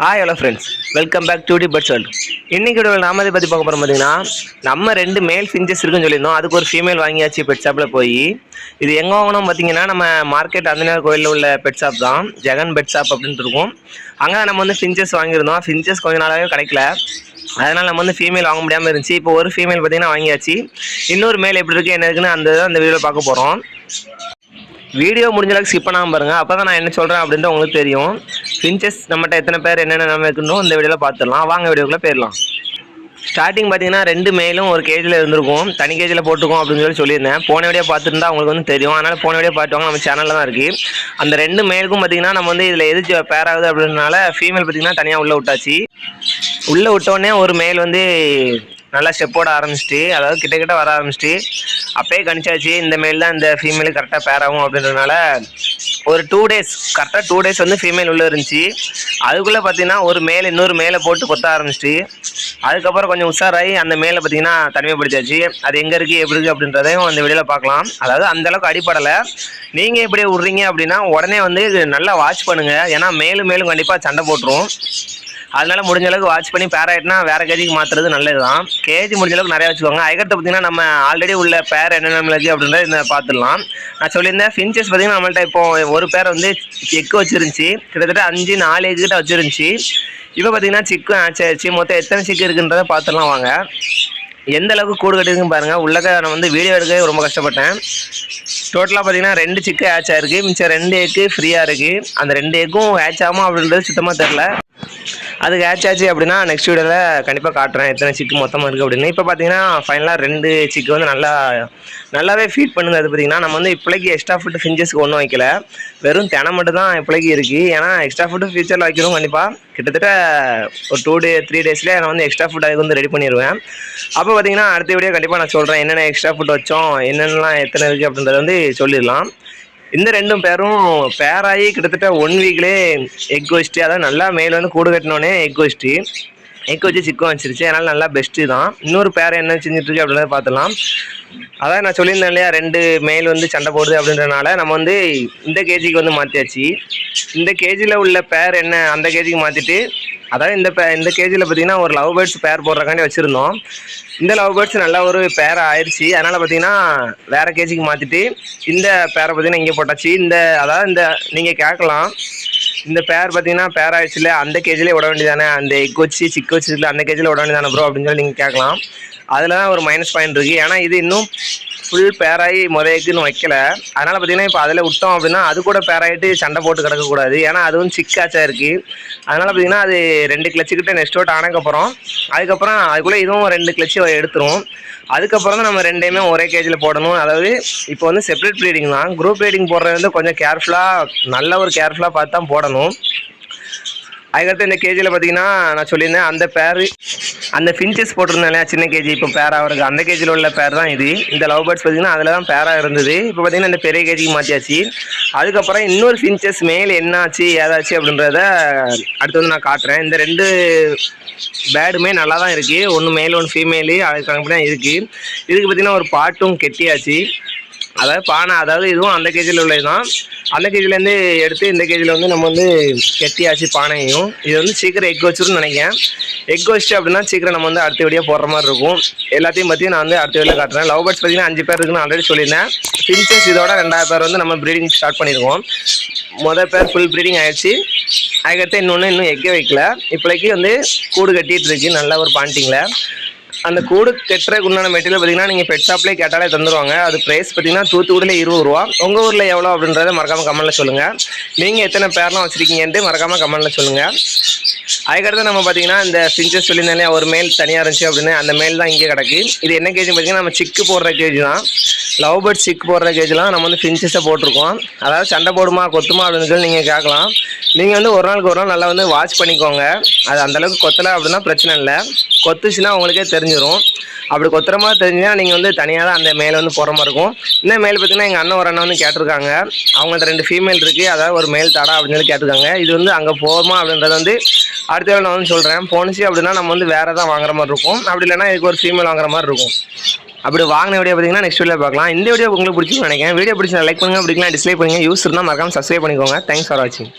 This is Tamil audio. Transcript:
Hi hello friends welcome back to the bird world இன்னைக்கு வீடியோவில் நாம இதை பற்றி பார்க்க போகிறோம் பார்த்தீங்கன்னா நம்ம ரெண்டு மேல் ஃபிஞ்சஸ் இருக்குன்னு சொல்லியிருந்தோம். அதுக்கு ஒரு ஃபீமேல் வாங்கியாச்சு பெட் ஷாப்பில் போய். இது எங்கே வாங்கினோம் பார்த்தீங்கன்னா நம்ம மார்க்கெட் அந்தனர் கோயிலில் உள்ள பெட் ஷாப் தான். ஜெகன் பெட் ஷாப் அப்படின்ட்டு இருக்கும். அங்கே நம்ம வந்து ஃபிஞ்சஸ் வாங்கியிருந்தோம். ஃபிஞ்சஸ் கொஞ்ச நாளாகவே கிடைக்கல. அதனால் நம்ம வந்து ஃபீமேல் வாங்க முடியாமல் இருந்துச்சு. இப்போ ஒரு ஃபீமேல் பார்த்தீங்கன்னா வாங்கியாச்சு. இன்னொரு மேல் எப்படி இருக்குது என்ன இருக்குன்னு அந்த அந்த வீடியோவில் பார்க்க போகிறோம் வீடியோ முடிஞ்ச அளவுக்கு ஸ்கிப் பண்ணாமல் பாருங்கள் அப்போ தான் நான் என்ன சொல்கிறேன் அப்படின்ட்டு உங்களுக்கு தெரியும். ஃபின்ச்சஸ் நம்மகிட்ட எத்தனை பேர் என்னென்ன நம்ம இருக்கணும் இந்த வீடியோவில் பார்த்துடலாம் வாங்க வீடியோக்குள்ளே போயிடலாம். ஸ்டார்டிங் பார்த்தீங்கன்னா ரெண்டு மேலும் ஒரு கேஜில் இருந்திருக்கும். தனி கேஜில் போட்டுருக்கோம் அப்படின்னு சொல்லி சொல்லியிருந்தேன். போன வீடியோ பார்த்துருந்தா உங்களுக்கு வந்து தெரியும். அதனால் போன வீடியோ பார்த்துவாங்க நம்ம சேனலில் தான் இருக்குது அந்த ரெண்டு மேலுக்கும் பார்த்தீங்கன்னா நம்ம வந்து இதில் எது பேர் ஆகுது அப்படின்றனால ஃபீமேல் பார்த்தீங்கன்னா தனியாக உள்ளே விட்டாச்சு. உள்ளே விட்டோடனே ஒரு மேல் வந்து நல்லா ஸ்டெப்போட ஆரம்பிச்சிட்டு அதாவது கிட்ட கிட்ட வர ஆரம்பிச்சிட்டு அப்பயே கணிச்சாச்சு இந்த மேல் தான் இந்த ஃபீமேலு கரெக்டாக பேர் ஆகும் அப்படின்றதுனால ஒரு டூ டேஸ் கரெக்டாக டூ டேஸ் வந்து ஃபீமேல் உள்ளே இருந்துச்சு. அதுக்குள்ளே பார்த்தீங்கன்னா ஒரு மேல் இன்னொரு மேலே போட்டு கொத்த ஆரம்பிச்சிட்டு அதுக்கப்புறம் கொஞ்சம் உஷாராகி அந்த மேலே பார்த்தீங்கன்னா தனிமைப்படுத்தாச்சு அது எங்கே இருக்குது எப்படி இருக்குது அப்படின்றதையும் அந்த வீடியோவில் பார்க்கலாம். அதாவது அந்த அளவுக்கு அடிப்படலை. நீங்கள் எப்படி விட்றீங்க அப்படின்னா உடனே வந்து நல்லா வாட்ச் பண்ணுங்கள் ஏன்னா மேலும் மேலும் கண்டிப்பாக சண்டை போட்டுரும். அதனால முடிஞ்ச அளவுக்கு வாட்ச் பண்ணி பேர் ஆகிட்டுனா வேற கேஜிக்கு மாற்றுறது நல்லது தான் கேஜி முடிஞ்ச அளவுக்கு நிறையா வச்சுக்கோங்க. அதுக்கடுத்து பார்த்தீங்கன்னா நம்ம ஆல்ரெடி உள்ள பேர் என்னென்ன இருக்குது அப்படின்றத இந்த பார்த்துடலாம் நான் சொல்லியிருந்தேன் ஃபின்ச்சஸ் பார்த்தீங்கன்னா நம்மள்ட்ட இப்போ ஒரு பேர் வந்து எக்கு வச்சுருந்துச்சி. கிட்டத்தட்ட அஞ்சு நாலு எக்கு கிட்ட இப்போ பார்த்தீங்கன்னா சிக்கும் ஆச்சு ஆச்சு மொத்தம் எத்தனை சிக்கு இருக்குன்றதை பார்த்துடலாம் வாங்க. எந்த அளவுக்கு கூடு கட்டிருக்குன்னு பாருங்கள் உள்ளக்க நான் வந்து வீடியோ எடுக்கவே ரொம்ப கஷ்டப்பட்டேன். டோட்டலாக பார்த்தீங்கன்னா ரெண்டு சிக்கு ஹேட்ச் ஆயிருக்கு மிச்சம் ரெண்டு எக்கு ஃப்ரீயாக இருக்குது அந்த ரெண்டு எக்கும் ஹேட்ச் ஆகும் அப்படின்றது சுத்தமாக தெரில அதுக்கு ஹேட்ச் ஆச்சு அப்படின்னா நெக்ஸ்ட் வீடியோவில் கண்டிப்பாக காட்டுறேன். எத்தனை சிக்கு மொத்தமாக இருக்குது அப்படின்னு. இப்போ பார்த்தீங்கன்னா ஃபைனலாக ரெண்டு சிக்கு வந்து நல்லா நல்லாவே ஃபீட் பண்ணுது. அது பார்த்தீங்கன்னா நம்ம வந்து இப்போதைக்கு எக்ஸ்ட்ரா ஃபுட்டு ஃபிஞ்சஸ்க்கு ஒன்றும் வைக்கல. வெறும் தினை மட்டும் தான் இப்போதைக்கு இருக்குது ஏன்னா எக்ஸ்ட்ரா ஃபுட்டு ஃபியூச்சரில் வைக்கிறோம் கண்டிப்பாக கிட்டத்தட்ட ஒரு டூ டே த்ரீ டேஸ்லேயே நான் வந்து எக்ஸ்ட்ரா ஃபுட் அதுக்கு வந்து ரெடி பண்ணிடுவேன் அப்போ பார்த்தீங்கன்னா அடுத்த வீடியோ கண்டிப்பாக நான் சொல்கிறேன் என்னென்ன எக்ஸ்ட்ரா ஃபுட் வச்சோம் என்னென்னலாம் எத்தனை இருக்குது அப்படின்றத வந்து சொல்லிடலாம். இந்த ரெண்டும் பேரும் பேராகி கிட்டத்தட்ட ஒன் வீக்லேயே எக் வச்சுட்டு அதாவது நல்லா மேல் வந்து கூடு கட்டினோடனே எக் வச்சுட்டு எக் வச்சு சிக்கம் வச்சிருச்சு. அதனால் நல்லா பெஸ்ட்டு தான். இன்னொரு பேர் என்ன செஞ்சுட்டு அப்படின்றத பார்த்துலாம் அதான் நான் சொல்லியிருந்தேன் இல்லையா ரெண்டு மேல் வந்து சண்டை போடுது அப்படின்றனால நம்ம வந்து இந்த கேஜிக்கு வந்து மாற்றியாச்சு இந்த கேஜியில் உள்ள பேர் என்ன அந்த கேஜிக்கு மாற்றிட்டு அதாவது இந்த பே இந்த கேஜியில் பார்த்தீங்கன்னா ஒரு லவ் பேர்ட்ஸ் பேர் போடுறக்காண்டி வச்சுருந்தோம். இந்த லவ் பேர்ட்ஸ் நல்லா ஒரு பேர் ஆயிடுச்சு அதனால் பார்த்தீங்கன்னா வேறு கேஜிக்கு மாற்றிட்டு இந்த பேரை பார்த்தீங்கன்னா இங்கே போட்டாச்சு. இந்த அதாவது இந்த நீங்கள் கேட்கலாம் இந்த பேர் பார்த்தீங்கன்னா பேர் ஆயிடுச்சுல அந்த கேஜிலே விட வேண்டியதானே அந்த எக் வச்சு சிக் வச்சு அந்த கேஜில் விட வேண்டியதானே ப்ரோ அப்படின்னு சொல்லி நீங்கள் கேட்கலாம் அதில் தான் ஒரு மைனஸ் பாயிண்ட் இருக்குது ஏன்னா இது இன்னும் ஃபுல் பேராகி முறையக்குன்னு வைக்கல. அதனால் பார்த்தீங்கன்னா இப்போ அதில் விட்டோம் அப்படின்னா அது கூட பேராயிட்டு சண்டை போட்டு கிடக்கக்கூடாது. ஏன்னா அதுவும் சிக்காச்சா இருக்குது அதனால் பார்த்தீங்கன்னா அது ரெண்டு கிளச்சுக்கிட்ட நெக்ஸ்ட் அவுட் ஆனதுக்கப்புறம் அதுக்கப்புறம் அதுக்குள்ளே இதுவும் ரெண்டு கிளச்சு எடுத்துரும் அதுக்கப்புறம் தான் நம்ம ரெண்டையுமே ஒரே கேஜில் போடணும். அதாவது இப்போ வந்து செப்பரேட் ப்ரீடிங் தான். குரூப் ப்ரீடிங் போடுறது வந்து கொஞ்சம் கேர்ஃபுல்லாக நல்ல ஒரு கேர்ஃபுல்லாக பார்த்து தான் போடணும். அதுக்கடுத்து இந்த கேஜியில் பார்த்தீங்கன்னா நான் சொல்லியிருந்தேன் அந்த பேர் அந்த ஃபின்ச்சஸ் போட்டிருந்தாலே சின்ன கேஜி. இப்போ பேரா இருக்குது அந்த கேஜியில் உள்ள பேர் தான் இது. இந்த லவ் பேர்ட்ஸ் பார்த்தீங்கன்னா அதில் தான் பேராக இருந்தது. இப்போ பார்த்தீங்கன்னா இந்த பெரிய கேஜிக்கு மாற்றியாச்சு அதுக்கப்புறம் இன்னொரு ஃபின்ச்சஸ் மேல் என்னாச்சு ஏதாச்சு அப்படின்றத அடுத்து வந்து நான் காட்டுறேன். இந்த ரெண்டு பேடுமே நல்லா தான் இருக்குது ஒன்று மேல் ஒன்று ஃபீமேலு அதுக்கு கணக்கு தான் இருக்குது இதுக்கு பார்த்தீங்கன்னா ஒரு பாட்டும் கெட்டியாச்சு. அதாவது பானை அதாவது இதுவும் அந்த கேஜியில் உள்ளது தான் அந்த கேஜிலேருந்து எடுத்து இந்த கேஜியில் வந்து நம்ம வந்து கெட்டியாச்சு பானையும் இது வந்து சீக்கிரம் எக் வச்சிருன்னு நினைக்கிறேன். எக் வச்சுட்டு அப்படின்னா சீக்கிரம் நம்ம வந்து அடுத்த வீடியோ போடுற மாதிரி இருக்கும். எல்லாத்தையும் பற்றி நான் வந்து அடுத்த வீடியோ காட்டுறேன். லவ் பேர்ட்ஸ் பார்த்தீங்கன்னா அஞ்சு பேர் இருக்குன்னு ஆல்ரெடி சொல்லியிருந்தேன். ஃபின்ச்சஸ் இதோட ரெண்டாயிரம் பேர் வந்து நம்ம ப்ரீடிங் ஸ்டார்ட் பண்ணியிருக்கோம் மொதல் பேர் ஃபுல் ப்ரீடிங் ஆயிடுச்சு. அதுக்கடுத்து இன்னொன்று இன்னும் எக்கே வைக்கல. இப்போதைக்கு வந்து கூடு கட்டிகிட்டு இருக்கு. நல்ல ஒரு பாண்டிங்கில் அந்த கூடு கட்டுறதுக்கு உண்டான மெட்டீரியல் பார்த்தீங்கன்னா நீங்கள் பெட் ஷாப்லேயே கேட்டாலே தந்துடுவாங்க அது ப்ரைஸ் பார்த்தீங்கன்னா தூத்துக்குடியில் இருபது ரூபா உங்கள் ஊரில் எவ்வளோ அப்படின்றத மறக்காமல் கமெண்ட்டில் சொல்லுங்கள் நீங்கள் எத்தனை பேர்லாம் வச்சுருக்கீங்கன்ட்டு மறக்காமல் கமெண்ட்டில் சொல்லுங்கள் அதுக்கடுத்து நம்ம பார்த்தீங்கன்னா இந்த ஃபின்ச்சஸ் சொல்லியிருந்தாலே ஒரு மேல் தனியாக இருந்துச்சு அப்படின்னு. அந்த மேல் தான் இங்கே கிடக்கு. இது என்ன கேஜ் பார்த்தீங்கன்னா நம்ம சிக்கு போடுற கேஜ் தான். லவ் பேர்ட் சிக் போடுற கேஜ்லாம் நம்ம வந்து ஃபின்ச்சஸை போட்டிருக்கோம். அதாவது சண்டை போடுமா கொத்துமா அப்படின்னு சொல்லி நீங்கள் கேட்கலாம். நீங்கள் வந்து ஒரு நாளுக்கு ஒரு நாள் நல்லா வந்து வாட்ச் பண்ணிக்கோங்க. அது அந்தளவுக்கு கொத்தலை அப்படின்னா பிரச்சனை இல்லை. கொத்துச்சுன்னா உங்களுக்கே தெரிஞ்சிடும் அப்படி கொத்துற மாதிரி தெரிஞ்சுன்னா நீங்கள் வந்து தனியாக தான் அந்த மேலே வந்து போகிற மாதிரி இருக்கும். இன்னும் மேல் பார்த்தீங்கன்னா எங்கள் அண்ணன் ஒரு அண்ணன் வந்து கேட்டிருக்காங்க. அவங்கள்ட்ட ரெண்டு ஃபீமேல் இருக்குது அதாவது ஒரு மேல் தாடா அப்படின்னு சொல்லி கேட்டிருக்காங்க. இது வந்து அங்கே போகுமா அப்படின்றது வந்து அடுத்த வேலை நான் வந்து சொல்கிறேன் போணுச்சு அப்படின்னா நம்ம வந்து வேறு தான் வாங்குற மாதிரி இருக்கும். அப்படி இல்லைன்னா இதுக்கு ஒரு ஃபீமேல் வாங்குற மாதிரி இருக்கும். அப்படி வாங்கின வீடியோ பார்த்தீங்கன்னா நெக்ஸ்ட் வீடியோ பார்க்கலாம். இந்த வீடியோ உங்களுக்கு பிடிச்சிருக்கும் நினைக்கிறேன். வீடியோ பிடிச்சா லைக் பண்ணுங்க. பிடிக்கலாம் டிஸ்லைக் பண்ணுங்கள் யூஸ் இருந்தால் மறக்காமல் சப்ஸ்கிரைப் பண்ணிக்கோங்க. தேங்க்ஸ் ஃபார் வாட்சிங்